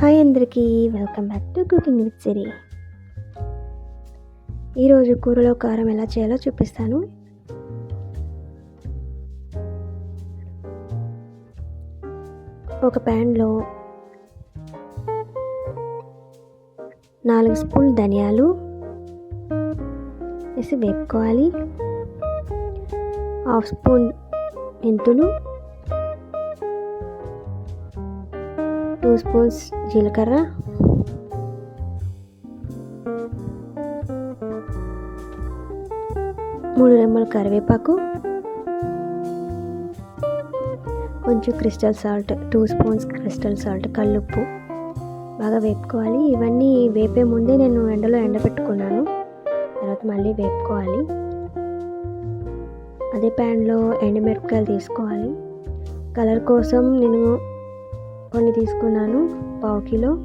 Hi అందరికీ welcome back to cooking with Siri. ఈరోజు కూరలో కారం ఎలా చేయాలో చూపిస్తాను. ఒక ప్యాన్లో నాలుగు స్పూన్ ధనియాలు వేసి వేపుకోవాలి. హాఫ్ స్పూన్ మెంతులు టూ స్పూన్స్ జీలకర్ర. మూడు రెమ్మల కరివేపాకు. కొంచెం crystal salt two spoons crystal salt కల్లుప్పు. బాగా వేపుకోవాలి. ఇవన్నీ వేపే ముందే నేను ఎండలో ఎండబెట్టుకున్నాను. తర్వాత మళ్ళీ వేపుకోవాలి. అదే ప్యాన్లో ఎండుమిరపకాయలు తీసుకోవాలి. కలర్ కోసం నేను కొన్ని తీసుకున్నాను పావు కిలో.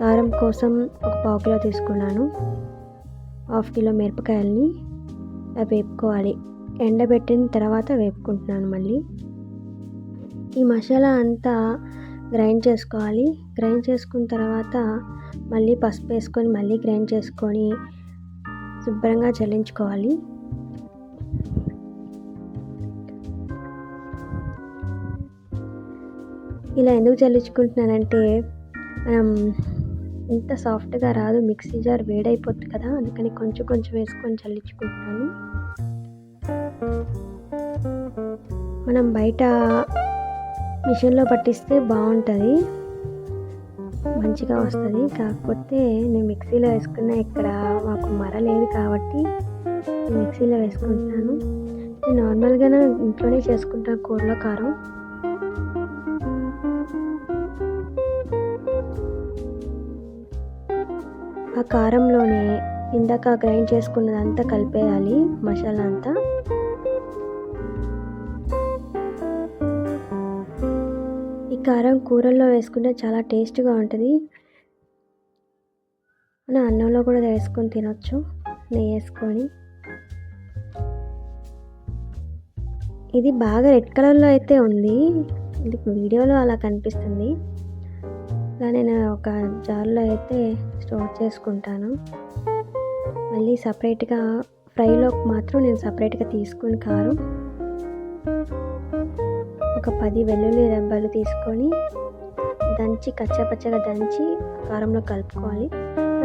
కారం కోసం ఒక పావు కిలో తీసుకున్నాను హాఫ్ కిలో మిరపకాయలని. వేపుకోవాలి. ఎండబెట్టిన తర్వాత వేపుకుంటున్నాను మళ్ళీ. ఈ మసాలా అంతా గ్రైండ్ చేసుకోవాలి. గ్రైండ్ చేసుకున్న తర్వాత మళ్ళీ పసుపు వేసుకొని మళ్ళీ గ్రైండ్ చేసుకొని శుభ్రంగా చల్లించుకోవాలి. ఇలా ఎందుకు చల్లించుకుంటున్నానంటే మనం ఇంత సాఫ్ట్గా రాదు మిక్సీ జార్ వేడైపోతుంది కదా అందుకని కొంచెం కొంచెం వేసుకొని చల్లించుకుంటున్నాను. మనం బయట మిషన్లో పట్టిస్తే బాగుంటుంది మంచిగా వస్తుంది. కాకపోతే నేను మిక్సీలో వేసుకున్న ఇక్కడ మాకు మర లేదు కాబట్టి మిక్సీలో వేసుకుంటున్నాను. నేను నార్మల్గా ఇంట్లోనే చేసుకుంటాను కూరలో కారం. ఆ కారంలోనే ఇందాక గ్రైండ్ చేసుకున్నదంతా కలిపేయాలి మసాలా అంతా. ఈ కారం కూరల్లో వేసుకుంటే చాలా టేస్ట్గా ఉంటుంది. మనం అన్నంలో కూడా వేసుకొని తినొచ్చు నెయ్యి వేసుకొని. ఇది బాగా రెడ్ కలర్లో అయితే ఉంది. ఇది వీడియోలో అలా కనిపిస్తుంది. నేను ఒక జార్లో అయితే స్టోర్ చేసుకుంటాను. మళ్ళీ సపరేట్గా ఫ్రైలోకి మాత్రం నేను సపరేట్గా తీసుకుని కారం ఒక పది వెల్లుల్లి రెబ్బలు తీసుకొని దంచి కచ్చపచ్చగా దంచి కారంలో కలుపుకోవాలి.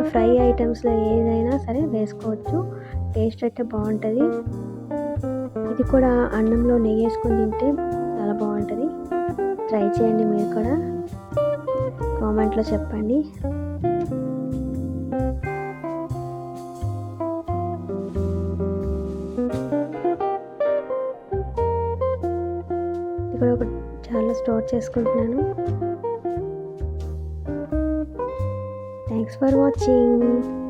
ఫ్రై ఐటమ్స్లో ఏదైనా సరే వేసుకోవచ్చు. టేస్ట్ అయితే బాగుంటుంది. ఇది కూడా అన్నంలో నెయ్యి వేసుకొని తింటే చాలా బాగుంటుంది. ట్రై చేయండి మీరు కూడా. కామెంట్లో చెప్పండి. ఇక్కడ ఒక చాలా స్టోర్ చేసుకుంటున్నాను. Thanks for watching